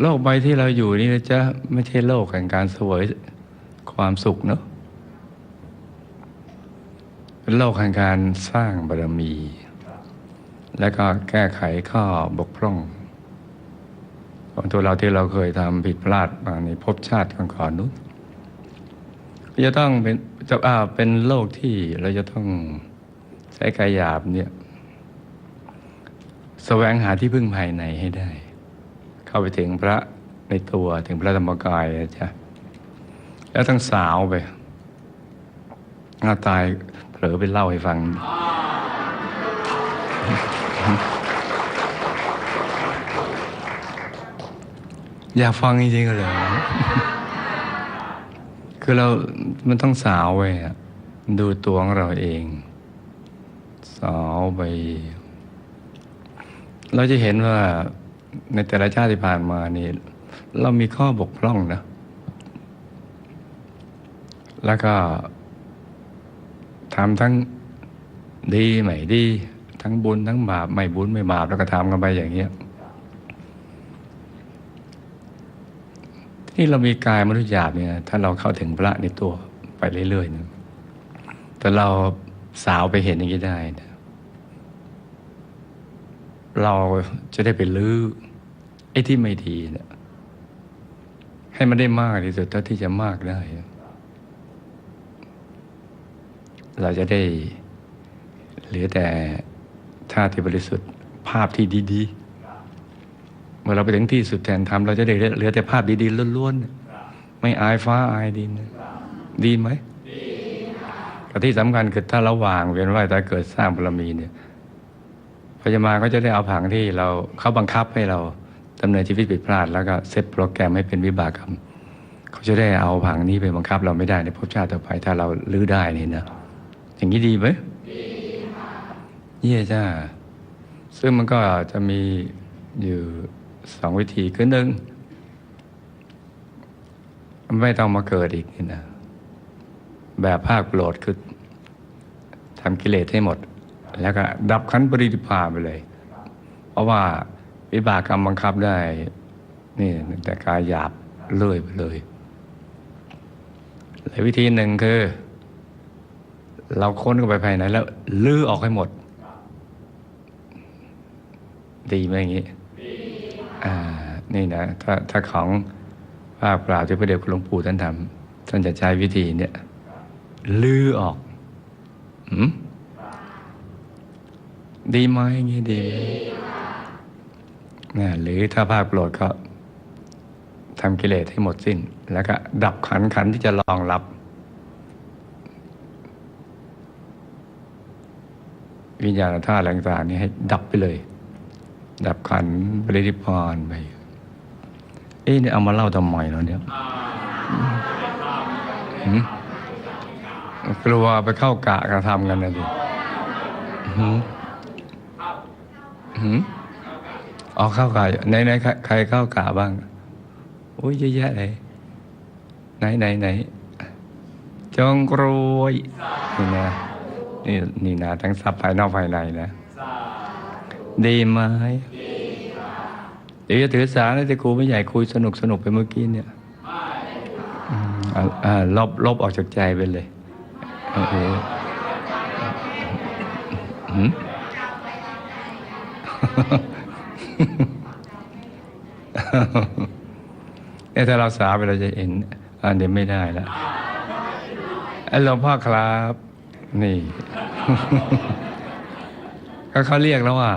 โลกใบที่เราอยู่นี่นะจ๊ะไม่ใช่โลกแห่งการสวยความสุขเนอะเป็นโลกแห่งการสร้างบารมี และก็แก้ไขข้อบกพร่อง ของตัวเราที่เราเคยทำผิดพลาดมาในภพชาติก่อนๆนู้นจะต้องเป็นจะอ่าเป็นโลกที่เราจะต้องใช้กายหยาบเนี่ยแสวงหาที่พึ่งภายในให้ได้ เข้าไปถึงพระในตัวถึงพระธรรมกายนะจ๊ะแล้วต้งสาวไปหน้าตายเผลอไปเล่าให้ฟัง อยากฟังจริงๆเหรอคือเรา มันต้องสาวไปอะดูตัวของเราเอง สาวไป เราจะเห็นว่า ในแต่ละชาติที่ผ่านมานี่เรามีข้อบกพร่องนะ แล้วก็ทำทั้งดีไม่ดี ทั้งบุญทั้งบาปไม่บุญไม่บาปแล้วก็ทำกันไปอย่างเงี้ยที่เรามีกายมนุษย์หยาบเนี่ย ถ้าเราเข้าถึงพระในตัวไปเรื่อยๆนะแต่เราสาวไปเห็นอย่างนี้ได้นะ เราจะได้ไปลื้อไอ้ที่ไม่ดีเนะให้มันได้มากที่สุดเท่าที่จะมากได้ เราจะได้เหลือแต่ธาที่บริสุทธิ์ ภาพที่ดีๆ เมื่อเราไปถึงที่สุดแทนธรรมเราจะได้เหลือแต่ภาพดีๆล้วนๆ ไม่อายฟ้าอายดิน ดีไหมดีแต่ที่สำคัญคือถ้าระหว่างเวียนว่ายตายเกิดสร้างบารมีเนี่ย พญามาก็จะได้เอาผังที่เราเขาบังคับให้เราดำเนินชีวิตผิดพลาด แล้วก็เซตโปรแกรมให้เป็นวิบากกรรมเขาจะได้เอาผังนี้ไปบังคับเราไม่ได้ในภพชาติต่อไปถ้าเราลื้อได้นี่นะอย่างนี้ดีไหมดีค่ะเยี่ยจ้าซึ่งมันก็จะมีอยู่สองวิธีคือหนึ่งไม่ต้องมาเกิดอีกนี่นะแบบภาคโปรดคือทำกิเลสให้หมด แล้วก็ดับขันปรินิพานไปเลย เพราะว่าวิบากกรรมบังคับได้ นี่แต่กายหยาบเลื่อยไปเลยและวิธีหนึ่งคือ เราค้นเข้าไปภายในแล้วลื้อออกให้หมด ดีไหมอย่างนี้อ่านี่นะถ้าถ้าของภาคเปล่าที่พระเดชคุณหลวงปู่ท่านทำท่านจะใช้วิธีเนี่ยลื้อออกหืม ดีไหมอย่างนี้ดีนะหรือถ้าภาคโปรดก็ทำกิเลสให้หมดสิ้น แล้วก็ดับขันขันที่จะรองรับ วิญญาณธาตุอะไรต่างๆนี่ให้ดับไปเลย ดับขันธ์ปรินิพพานไป เอ๊ะนี่ยเอามาเล่าทำไมเนาะเนี่ยกลัวไปเข้ากะกระทำกันนะดิ หืมอ๋อเข้ากะไหนไหนใครเข้ากะบ้างโอ้ยเยอะแยะเลยไหนไหนไหนจงกรวยนี่นะนี่นี่นะทั้งทรัพย์ภายนอกภายในนะดีไหมเดี๋ยวจะถือสาแล้วจะครูไม่ใหญ่คุยสนุกสนุกไปเมื่อกี้เนี่ยอืมอ่าอ่าลบลบออกจากใจไปเลยเออ เนี่ยถ้าเราสาไปเราจะเห็นอันเดี๋ยวไม่ได้แล้วไอ้หลวงพ่อครับ นี่ก็เขาเรียกแล้วว่า